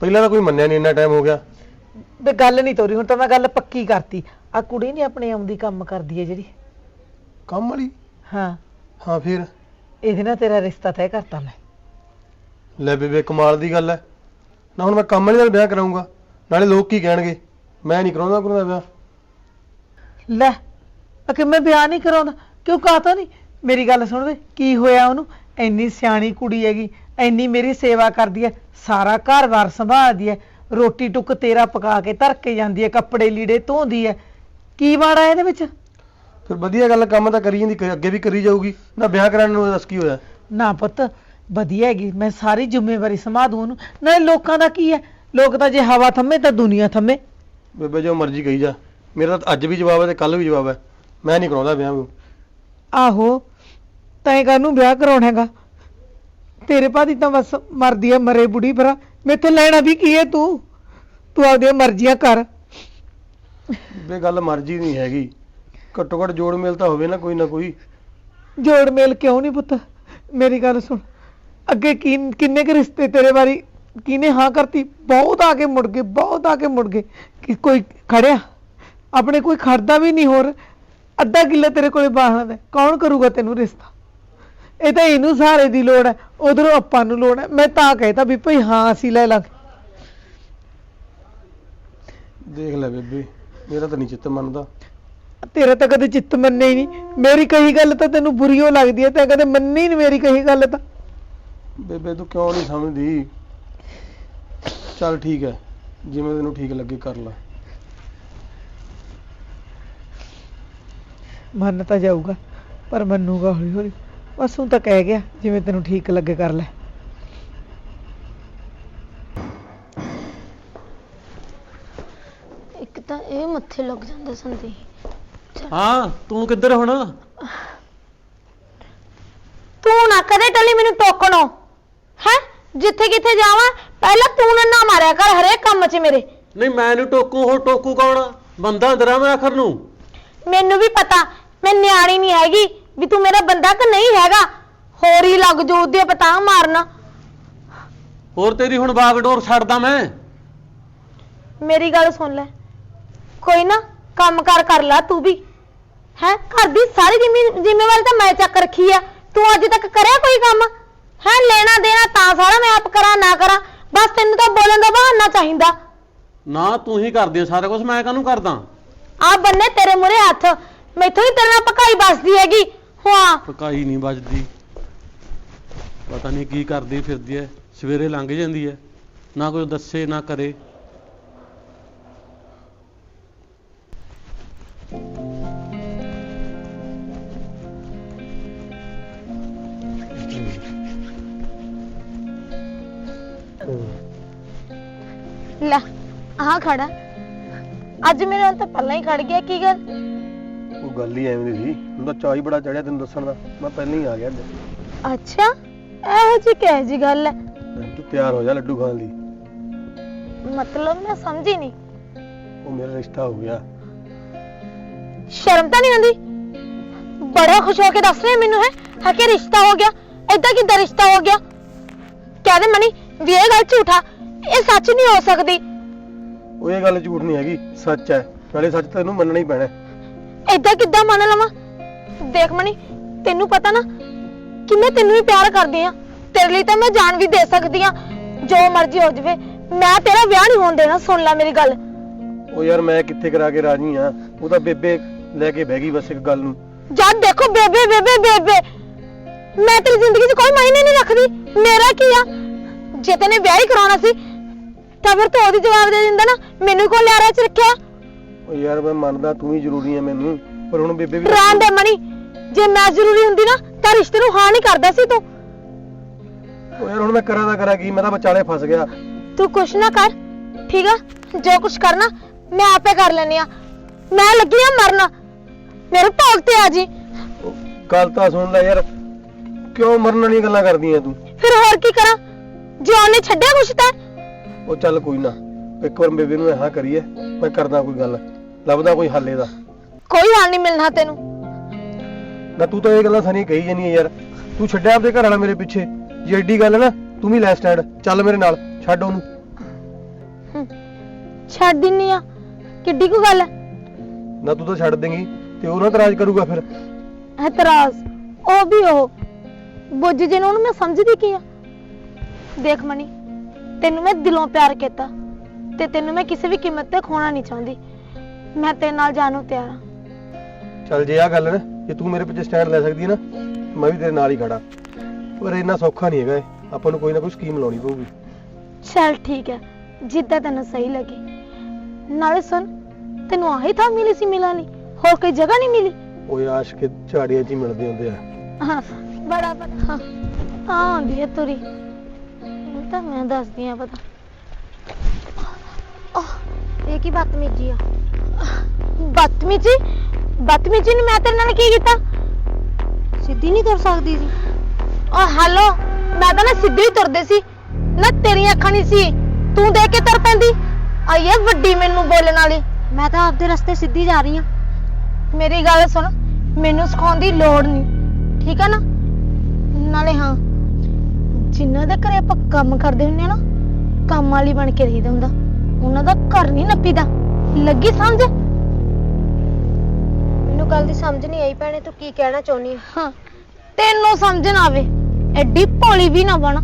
ਪਹਿਲਾਂ ਤਾਂ ਕੋਈ ਮੰਨਿਆ ਨਹੀਂ ਇੰਨਾ ਟਾਈਮ ਹੋ ਗਿਆ। ਵੇ ਗੱਲ ਨਹੀਂ ਤੋਰੀ ਹੁਣ ਤਾਂ ਮੈਂ ਗੱਲ ਪੱਕੀ ਕਰਤੀ। ਆ ਕੁੜੀ ਨਹੀਂ ਆਪਣੇ ਆਉਂਦੀ ਕੰਮ ਕਰਦੀ ਹੈ ਜਿਹੜੀ? ਕੰਮ ਵਾਲੀ? ਹਾਂ। ਹਾਂ ਫਿਰ? ਇਹਦੇ ਨਾਲ ਤੇਰਾ ਰਿਸ਼ਤਾ ਤੈਅ ਕਰਤਾ ਮੈਂ। ਲੈ ਬੇਬੇ ਕਮਾਲ ਦੀ ਗੱਲ ਹੈ। ਨਾ ਹੁਣ ਮੈਂ ਕੰਮ ਵਾਲੀ ਨਾਲ ਵਿਆਹ ਕਰਾਉਂਗਾ ਨਾਲੇ ਲੋਕ ਕੀ ਕਹਿਣਗੇ? ਮੈਂ ਨਹੀਂ ਕਰਾਉਂਦਾ ਕੋਈ ਵਿਆਹ। ਲੈ ਆ ਕਿ ਮੈਂ ਵਿਆਹ ਨਹੀਂ ਕਰਾਉਂਦਾ? ਕਿਉਂ ਕਾਹਤੋਂ ਨਹੀਂ? ਮੇਰੀ ਗੱਲ ਸੁਣ ਵੇ ਕੀ ਹੋਇਆ ਉਹਨੂੰ? ਇੰਨੀ ਸਿਆਣੀ ਕੁੜੀ ਹੈਗੀ ਇੰਨੀ ਮੇਰੀ ਸੇਵਾ ਕਰਦੀ ਹੈ ਸਾਰਾ ਘਰ-ਬਾਰ ਸੰਭਾਲਦੀ ਹੈ। ਰੋਟੀ ਟੁੱਕ ਤੇਰਾ ਪਕਾ ਕੇ ਧਰ ਕੇ ਜਾਂਦੀ ਹੈ ਕੱਪੜੇ ਲੀੜੇ ਧੋਂਦੀ ਹੈ। ਕੀ ਮਾੜਾ ਇਹਦੇ ਵਿੱਚ? ਫਿਰ ਵਧੀਆ ਗੱਲ ਕੰਮ ਤਾਂ ਕਰੀ ਜਾਂਦੀ ਕ- ਅੱਗੇ ਵੀ ਕਰੀ ਜਾਊਗੀ। ਨਾ ਵਿਆਹ ਕਰਾਉਣ ਨੂੰ ਦੱਸ ਕੀ ਹੋਇਆ? ਨਾ ਪੁੱਤ ਵਧੀਆ ਹੈਗੀ ਮੈਂ ਸਾਰੀ ਜ਼ਿੰਮੇਵਾਰੀ ਸੰਭਾਲ ਦੂੰ ਉਹਨੂੰ। ਨਾਲੇ ਲੋਕਾਂ ਦਾ ਕੀ ਹੈ? ਲੋਕ ਤਾਂ ਜੇ ਹਵਾ ਥੰਮੇ ਤਾਂ ਦੁਨੀਆ ਥੰਮੇ। ਬੇਬੇ ਜੋ ਮਰਜ਼ੀ ਕਹੀ ਜਾ। ਮੇਰਾ ਤਾਂ ਅੱਜ ਵੀ ਜਵਾਬ ਹੈ ਤੇ ਕੱਲ ਵੀ ਜਵਾਬ ਹੈ। ਮੈਂ ਨਹੀਂ ਕਰਾਉਂਦਾ ਵਿਆਹ ਨੂੰ। ਆਹੋ ਤੈਂ ਕਾਹਨੂੰ ਵਿਆਹ ਕਰਾਉਣਾ ਹੈਗਾ। ਤੇਰੇ ਭਾਦੀ ਤਾਂ ਬਸ ਮਰਦੀ ਹੈ ਮਰੇ ਬੁੜੀ ਭਰਾ। ਮੈਥੋਂ ਲੈਣਾ ਵੀ ਕੀ ਹੈ ਤੂੰ? ਤੂੰ ਆਪਦੀਆਂ ਮਰਜ਼ੀਆਂ ਕਰ। ਬੇ ਗੱਲ ਮਰਜ਼ੀ ਨਹੀਂ ਹੈਗੀ। ਘੱਟੋ ਘੱਟ ਜੋੜ ਮੇਲ ਤਾਂ ਹੋਵੇ ਨਾ ਕੋਈ ਨਾ ਕੋਈ। ਜੋੜ ਮੇਲ ਕਿਉਂ ਨਹੀਂ ਪੁੱਤ? ਮੇਰੀ ਗੱਲ ਸੁਣ। ਅੱਗੇ ਕੀ ਕਿੰਨੇ ਕੁ ਰਿਸ਼ਤੇ ਤੇਰੇ ਵਾਰੀ ਕਿਨੇ ਹਾਂ ਕਰਤੀ? ਬਹੁਤ ਆ ਕੇ ਮੁੜ ਗਏ ਬਹੁਤ ਆ ਕੇ ਮੁੜ ਗਏ। ਕਿ ਕੋਈ ਖੜਿਆ? ਆਪਣੇ ਕੋਈ ਖੜਦਾ ਵੀ ਨਹੀਂ ਹੋਰ। ਅੱਧਾ ਕਿੱਲਾ ਤੇਰੇ ਕੋਲੇ ਬਾਹਰ ਦਾ। ਕੌਣ ਕਰੂਗਾ ਤੈਨੂੰ ਰਿਸ਼ਤਾ? ਇਹ ਤਾਂ ਇਹਨੂੰ ਸਹਾਰੇ ਦੀ ਲੋੜ ਹੈ ਉਧਰੋਂ ਆਪਾਂ ਨੂੰ ਲੋੜ ਹੈ। ਮੈਂ ਤਾਂ ਕਹਿਤਾ ਵੀ ਭਈ ਹਾਂ ਅਸੀਂ ਲੈ ਲਾਂਗੇ। ਦੇਖ ਲੈ ਬੇਬੇ ਮੇਰਾ ਤਾਂ ਨਹੀਂ ਚਿੱਤ ਮੰਨਦਾ। ਤੇਰਾ ਤਾਂ ਕਦੇ ਚਿੱਤ ਮੰਨੇ ਹੀ ਨਹੀਂ। ਮੇਰੀ ਕਹੀ ਗੱਲ ਤਾਂ ਤੈਨੂੰ ਬੁਰੀ ਹੋ ਲੱਗਦੀ ਹੈ ਤੇ ਕਦੇ ਮੰਨੀ ਨਹੀਂ ਮੇਰੀ ਕਹੀ ਗੱਲ ਤਾਂ। ਬੇਬੇ ਤੂੰ ਕਿਉਂ ਨਹੀਂ ਸਮਝਦੀ? ਚੱਲ ਠੀਕ ਹੈ ਜਿਵੇਂ ਤੈਨੂੰ ਠੀਕ ਲੱਗੇ ਕਰ ਲੈ। ਮੰਨ ਤਾਂ ਜਾਊਗਾ ਪਰ ਮੰਨੂਗਾ ਹੌਲੀ ਹੌਲੀ ਬਸ ਹੁਣ ਤਾਂ ਕਹਿ ਗਿਆ ਜਿਵੇਂ ਤੈਨੂੰ ਠੀਕ ਲੱਗੇ ਕਰ ਲੈ। ਇੱਕ ਤਾਂ ਇਹ ਮੱਥੇ ਲੱਗ ਜਾਂਦੇ ਸੰਦੇ ਹਾਂ ਤੂੰ ਕਿੱਧਰ ਹੁਣ? ਤੂੰ ਨਾ ਕਦੇ ਟੱਲੀ ਮੈਨੂੰ ਟੋਕਣੋ। ਹੈ? ਜਿੱਥੇ ਕਿੱਥੇ ਜਾਵਾਂ ਪਹਿਲਾਂ ਤੂੰ ਨਾ ਨਾ ਮਾਰਿਆ ਕਰ ਹਰੇਕ ਕੰਮ 'ਚ ਮੇਰੇ। ਨਹੀਂ ਮੈਂ ਨੂੰ ਟੋਕੂ ਹੋਰ ਟੋਕੂ ਕੌਣ ਬੰਦਾ ਅੰਦਰਾਂ ਮੈਂ ਆਖਰ ਨੂੰ। ਮੈਨੂੰ ਵੀ ਪਤਾ ਮੈਂ ਨਿਆਣੀ ਨਹੀਂ ਹੈਗੀ। ਵੀ ਤੂੰ ਮੇਰਾ ਬੰਦਾ ਕਿ ਨਹੀਂ ਹੈਗਾ। ਹੋਰ ਹੀ ਲੱਗ ਜੂ ਉਹਦੇ ਪਤਾ ਮਾਰਨਾ। ਹੋਰ ਤੇਰੀ ਹੁਣ ਬਾਗਡੋਰ ਛੱਡਦਾ ਮੈਂ। ਮੇਰੀ ਗੱਲ ਸੁਣ ਲੈ। ਕੋਈ ਨਾ ਕੰਮ ਕਰ ਕਰ ਲੈ ਤੂੰ ਵੀ। ਹੈ ਘਰ ਦੀ ਸਾਰੀ ਜ਼ਿੰਮੇ- ਜ਼ਿੰਮੇਵਾਰੀ ਤਾਂ ਮੈਂ ਚੱਕ ਰੱਖੀ ਆ। ਤੂੰ ਅੱਜ ਤੱਕ ਕਰਿਆ ਕੋਈ ਕੰਮ? ਹੈ ਲੈਣਾ ਦੇਣਾ ਤਾਂ ਸਾਰਾ ਮੈਂ ਆਪ ਕਰਾਂ ਨਾ ਕਰਾਂ। ਬਸ ਤੈਨੂੰ ਤਾਂ ਬੋਲਣ ਦਾ ਬਹਾਨਾ ਚਾਹੀਦਾ। ਨਾ ਤੂੰ ਹੀ ਕਰਦੀ ਆ ਸਾਰਾ ਕੁਝ ਮੈਂ ਕਾਹਨੂੰ ਕਰਦਾ? ਆ ਬੰਨੇ ਤੇਰੇ ਮੂਰੇ ਹੱਥ। ਮੈਥੋਂ ਹੀ ਤੇਰੇ ਨਾਲ ਪਕਾਈ ਬਸਦੀ ਹੈਗੀ। ਹਾਂ ਪਕਾਈ ਨਹੀਂ ਵੱਜਦੀ। ਪਤਾ ਨਹੀਂ ਕੀ ਕਰਦੀ ਫਿਰਦੀ ਐ। ਸਵੇਰੇ ਲੰਘ ਜਾਂਦੀ ਐ। ਨਾ ਕੋਈ ਦੱਸੇ ਨਾ ਕਰੇ। ਲੈ ਆਹ ਖੜਾ। ਅੱਜ ਮੇਰੇ ਨਾਲ ਤਾਂ ਪਹਿਲਾਂ ਹੀ ਖੜ ਗਿਆ ਕੀ ਗੱਲ? ਗੱਲ ਹੀ ਐਵੇਂ ਦੀ ਸੀ। ਹੁਣ ਤਾਂ ਚਾਹ ਹੀ ਬੜਾ ਚੜਿਆ ਤੈਨੂੰ ਦੱਸਣ ਦਾ। ਮੈਂ ਪਹਿਲਾਂ ਹੀ ਆ ਗਿਆ ਅੱਜ। ਅੱਛਾ ਇਹੋ ਜੀ ਕਿਹੋ ਜੀ ਗੱਲ ਹੈ ਤੂੰ ਤਿਆਰ ਹੋ ਜਾ ਲੱਡੂ ਖਾਣ ਲਈ। ਮਤਲਬ ਮੈਂ ਸਮਝੀ ਨਹੀਂ। ਉਹ ਮੇਰਾ ਰਿਸ਼ਤਾ ਹੋ ਗਿਆ। ਸ਼ਰਮ ਤਾਂ ਨਹੀਂ ਆਉਂਦੀ? ਬੜਾ ਖੁਸ਼ ਹੋ ਕੇ ਦੱਸ ਰਹੇ ਮੈਨੂੰ ਹੈ ਹਾਂ ਕਿ ਰਿਸ਼ਤਾ ਹੋ ਗਿਆ? ਏਦਾਂ ਕਿੱਦਾਂ ਰਿਸ਼ਤਾ ਹੋ ਗਿਆ? ਕਹਦੇ ਮਣੀ ਵੀ ਇਹ ਗੱਲ ਝੂਠਾ ਇਹ ਸੱਚ ਨਹੀਂ ਹੋ ਸਕਦੀ। ਉਹ ਇਹ ਗੱਲ ਝੂਠ ਨਹੀਂ ਹੈਗੀ ਸੱਚ ਹੈ। ਨਾਲੇ ਸੱਚ ਤੈਨੂੰ ਮੰਨਣਾ ਹੀ ਪੈਣਾ ਹੈ। ਏਦਾਂ ਕਿੱਦਾਂ ਮੰਨ ਲਵਾਂ? ਦੇਖ ਮਣੀ ਤੈਨੂੰ ਪਤਾ ਨਾ ਕਿ ਮੈਂ ਤੈਨੂੰ ਹੀ ਪਿਆਰ ਕਰਦੀ ਆ। ਤੇਰੇ ਲਈ ਤਾਂ ਮੈਂ ਜਾਨ ਵੀ ਦੇ ਸਕਦੀ ਆ। ਜੋ ਮਰਜ਼ੀ ਹੋ ਜਾਵੇ ਮੈਂ ਤੇਰਾ ਵਿਆਹ ਨਹੀਂ ਹੋਣ ਦੇਣਾ ਸੁਣ ਲੈ ਮੇਰੀ ਗੱਲ। ਉਹ ਯਾਰ ਮੈਂ ਕਿੱਥੇ ਕਰਾ ਕੇ ਰਾਜੀ ਆ? ਉਹ ਤਾਂ ਬੇਬੇ ਲੈ ਕੇ ਬਹਿ ਗਈ ਬਸ ਇੱਕ ਗੱਲ ਨੂੰ। ਜਦ ਦੇਖੋ ਬੇਬੇ ਬੇਬੇ ਬੇਬੇ। ਮੈਂ ਤੇਰੀ ਜ਼ਿੰਦਗੀ 'ਚ ਕੋਈ ਮਾਇਨੇ ਨਹੀਂ ਰੱਖਦੀ। ਮੇਰਾ ਕੀ ਆ? ਜੇ ਤੈਨੇ ਵਿਆਹ ਹੀ ਕਰਾਉਣਾ ਸੀ ਤਾਂ ਫਿਰ ਤੂੰ ਉਹਦੀ ਜਵਾਬ ਦੇ ਦਿੰਦਾ ਨਾ। ਮੈਨੂੰ ਕੋਲ ਲਿਆਰਾ ਚ ਰੱਖਿਆ। ਉਹ ਯਾਰ ਮੈਂ ਮੰਨਦਾ ਤੂੰ ਹੀ ਜ਼ਰੂਰੀ ਹੈ ਮੈਨੂੰ ਪਰ ਹੁਣ ਬੇਬੇ ਵੀ ਰਹਿਣ ਦੇ ਮਣੀ ਜੇ ਮੈਂ ਜ਼ਰੂਰੀ ਹੁੰਦੀ ਨਾ ਤਾਂ ਰਿਸ਼ਤੇ ਨੂੰ ਹਾਂ ਨਹੀਂ ਕਰਦਾ ਸੀ ਤੂੰ। ਉਹ ਯਾਰ ਹੁਣ ਮੈਂ ਕਰਾਂ ਤਾਂ ਕਰਾਂ ਕੀ ਮੈਂ ਤਾਂ ਵਿਚਾਲੇ ਫਸ ਗਿਆ। ਤੂੰ ਕੁਛ ਨਾ ਕਰ ਠੀਕ ਆ? ਜੋ ਕੁਛ ਕਰਨਾ ਮੈਂ ਆਪੇ ਕਰ ਲੈਣੀ ਆ। ਮੈਂ ਲੱਗੀ ਆ ਮਰਨ। ਮੇਰੇ ਭੋਗ ਤੇ ਆ ਜੀ। ਗੱਲ ਤਾਂ ਸੁਣ ਲੈ ਯਾਰ ਕਿਉਂ ਮਰਨ ਵਾਲੀਆਂ ਗੱਲਾਂ ਕਰਦੀਆਂ ਤੂੰ? ਫਿਰ ਹੋਰ ਕੀ ਕਰਾਂ? ਜੇ ਉਹਨੇ ਛੱਡਿਆ ਕੁਛ ਤਾਂ? ਉਹ ਚੱਲ ਕੋਈ ਨਾ ਇੱਕ ਵਾਰ ਬੇਬੇ ਨੂੰ ਹਾਂ ਕਰੀਏ ਮੈਂ ਕਰਦਾ ਕੋਈ ਗੱਲ। ਲੱਭਦਾ ਕੋਈ ਹੱਲ ਇਹਦਾ? ਕੋਈ ਹਾਲ ਨਹੀਂ ਮਿਲਣਾ ਤੈਨੂੰ। ਨਾ ਤੂੰ ਤਾਂ ਇਹ ਗੱਲਾਂ ਸਾਰੀਆਂ ਕਹੀ ਜਾਨੀ ਯਾਰ। ਤੂੰ ਛੱਡਿਆ ਆਪਦੇ ਘਰ ਵਾਲਾ ਮੇਰੇ ਪਿੱਛੇ। ਜੇ ਐਡੀ ਗੱਲ ਹੈ ਨਾ ਤੂੰ ਵੀ ਲੈ ਸਟੈਂਡ ਚੱਲ ਮੇਰੇ ਨਾਲ ਛੱਡ ਉਹਨੂੰ। ਛੱਡ ਦਿੰਨੀ ਆ। ਕਿੱਡੀ ਕੁ ਗੱਲ ਹੈ ਨਾ ਤੂੰ ਤਾਂ ਛੱਡ ਦੇਂਗੀ ਤੇ ਉਹ ਨਾ ਇਤਰਾਜ਼ ਕਰੂਗਾ ਫਿਰ। ਇਤਰਾਜ਼? ਉਹ ਵੀ ਉਹ। ਬੁੱਝ ਜੇ ਨੂੰ ਉਹਨੂੰ ਮੈਂ ਸਮਝਦੀ ਕੀ ਆ? ਦੇਖ ਮਣੀ ਤੈਨੂੰ ਮੈਂ ਦਿਲੋਂ ਪਿਆਰ ਕੀਤਾ ਤੇ ਤੈਨੂੰ ਮੈਂ ਕਿਸੇ ਵੀ ਕੀਮਤ ਤੇ ਖੋਣਾ ਨਹੀਂ ਚਾਹੁੰਦੀ। ਮੈਂ ਤੇਰੇ ਨਾਲ ਜਾਣ ਨੂੰ ਤਿਆਰ ਹਾਂ। ਚੱਲ ਜੇ ਆ ਗੱਲ ਨਾ ਜੇ ਤੂੰ ਮੇਰੇ ਪਿੱਛੇ ਸਟੈਂਡ ਲੈ ਸਕਦੀ ਹੈ ਨਾ ਮੈਂ ਵੀ ਤੇਰੇ ਨਾਲ ਹੀ ਖੜਾ ਪਰ ਇੰਨਾ ਸੌਖਾ ਨਹੀਂ ਹੈਗਾ ਇਹ। ਆਪਾਂ ਨੂੰ ਕੋਈ ਨਾ ਕੋਈ ਸਕੀਮ ਲਾਉਣੀ ਪਊਗੀ। ਚੱਲ ਠੀਕ ਹੈ ਜਿੱਦਾਂ ਤੈਨੂੰ ਸਹੀ ਲੱਗੇ। ਨਾਲੇ ਸੁਣ ਤੈਨੂੰ ਆਹੀ ਥਾਂ ਮਿਲੀ ਸੀ ਮਿਲਾ ਨਹੀਂ ਹੋਰ ਕੋਈ ਜਗ੍ਹਾ ਨਹੀਂ ਮਿਲੀ? ਓਏ ਆਸ਼ਕ ਝਾੜੀਆਂ 'ਚ ਹੀ ਮਿਲਦੇ ਹੁੰਦੇ ਆ। ਹਾਂ ਬੜਾ ਪਤਾ। ਹਾਂ ਆਉਂਦੀ ਹੈ ਤੁਰੀ। ਤਾਂ ਮੈਂ ਦੱਸਦੀ ਆ ਪਤਾ। ਇਹ ਕੀ ਬਦਤਮੀਜੀ ਆ? ਬਦਤਮੀਜੀ? ਬਦਤਮੀਜੀ ਨੂੰ ਮੈਂ ਤੇਰੇ ਨਾਲ ਕੀ ਕੀਤਾ? ਸਿੱਧੀ ਨਹੀਂ ਤੁਰ ਸਕਦੀ ਸੀ। ਓ ਹੈਲੋ, ਮੈਂ ਤਾਂ ਨਾ ਸਿੱਧੀ ਹੀ ਤੁਰਦੇ ਸੀ। ਨਾ ਤੇਰੀਆਂ ਅੱਖਾਂ ਨਹੀਂ ਸੀ। ਤੂੰ ਦੇਖ ਕੇ ਤੁਰ ਪੈਂਦੀ। ਆਈ ਹੈ ਵੱਡੀ ਮੈਨੂੰ ਬੋਲਣ ਵਾਲੀ। ਮੈਂ ਤਾਂ ਆਪਦੇ ਰਸਤੇ ਸਿੱਧੀ ਜਾ ਰਹੀ ਆ ਮੇਰੀ ਗੱਲ ਸੁਣ, ਮੈਨੂੰ ਸਿਖਾਉਣ ਦੀ ਲੋੜ ਨਹੀਂ। ਠੀਕ ਹੈ ਨਾ? ਨਾਲੇ ਹਾਂ ਜਿਨ੍ਹਾਂ ਦੇ ਘਰੇ ਆਪਾਂ ਕੰਮ ਕਰਦੇ ਹੁੰਦੇ ਆ ਨਾ, ਕੰਮ ਵਾਲੀ ਬਣ ਕੇ ਰਹੀਦਾ ਹੁੰਦਾ। ਉਹਨਾਂ ਦਾ ਘਰ ਨਹੀਂ ਨੱਪੀਦਾ। ਲੱਗੀ ਸਮਝ? ਮੈਨੂੰ ਗੱਲ ਦੀ ਸਮਝ ਨਹੀਂ ਆਈ ਭੈਣੇ ਤੂੰ ਕੀ ਕਹਿਣਾ ਚਾਹੁੰਦੀ ਆ? ਹਾਂ ਤੈਨੂੰ ਸਮਝ ਨਾ ਆਵੇ ਐਡੀ ਭੋਲੀ ਵੀ ਨਾ ਬਣ।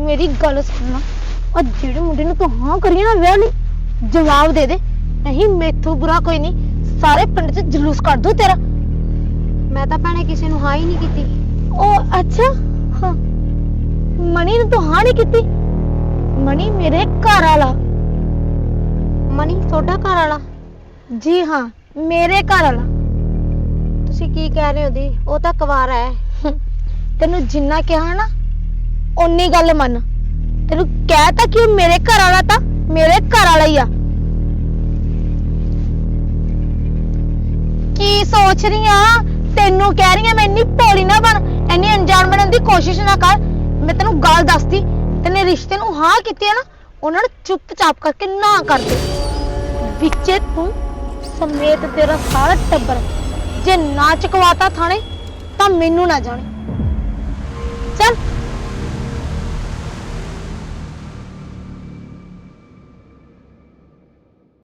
ਮੇਰੀ ਗੱਲ ਸੁਣ। ਉਹ ਜਿਹੜੇ ਮੁੰਡੇ ਨੂੰ ਤੂੰ ਹਾਂ ਕਰੀ ਨਾ ਵਿਆਹ ਲਈ ਜਵਾਬ ਦੇ ਦੇ। ਨਹੀਂ ਮੈਥੋਂ ਬੁਰਾ ਕੋਈ ਨਹੀਂ। ਸਾਰੇ ਪਿੰਡ 'ਚ ਜਲੂਸ ਕੱਢ ਦੂੰ ਤੇਰਾ। ਮੈਂ ਤਾਂ ਭੈਣੇ ਕਿਸੇ ਨੂੰ ਹਾਂ ਹੀ ਨਹੀਂ ਕੀਤੀ। ਉਹ ਅੱਛਾ? ਹਾਂ। ਮਣੀ ਨੂੰ ਤੂੰ ਹਾਂ ਨਹੀਂ ਕੀਤੀ। ਮਣੀ ਮੇਰੇ ਘਰ ਵਾਲਾ। ਮਨੀ ਤੁਹਾਡਾ ਘਰ ਵਾਲਾ? ਜੀ ਹਾਂ ਮੇਰੇ ਘਰ ਵਾਲਾ। ਤੁਸੀਂ ਕੀ ਕਹਿ ਰਹੇ ਹੋ ਦੀ? ਉਹ ਤਾਂ ਕੁਵਾਰਾ ਹੈ। ਤੈਨੂੰ ਜਿੰਨਾ ਕਿਹਾ ਨਾ ਓਨੀ ਗੱਲ ਮੰਨ। ਤੈਨੂੰ ਕਹਿ ਤਾ ਕਿ ਮੇਰੇ ਘਰ ਵਾਲਾ ਤਾਂ ਮੇਰੇ ਘਰ ਵਾਲਾ ਹੀ ਆ। ਕੀ ਸੋਚ ਰਹੀ ਆ? ਤੈਨੂੰ ਕਹਿ ਰਹੀ ਆ ਮੈਂ ਇੰਨੀ ਭੋਲੀ ਨਾ ਬਣ ਇੰਨੀ ਅਣਜਾਣ ਬਣਨ ਦੀ ਕੋਸ਼ਿਸ਼ ਨਾ ਕਰ। ਮੈਂ ਤੈਨੂੰ ਗੱਲ ਦੱਸਦੀ ਤੈਨੇ ਰਿਸ਼ਤੇ ਨੂੰ ਹਾਂ ਕੀਤੀ ਆ ਨਾ ਉਹਨਾਂ ਨੂੰ ਚੁੱਪਚਾਪ ਕਰਕੇ ਨਾ ਕਰ ਦੇ ਵਿੱਚੇ ਤੂੰ ਸਮੇਤ ਤੇਰਾ ਸਾਰਾ ਟੱਬਰ। ਜੇ ਨਾ ਚਕਵਾਤਾ ਥਾਣੇ, ਤਾਂ ਮੈਨੂੰ ਨਾ ਜਾਣੇ। ਚੱਲ।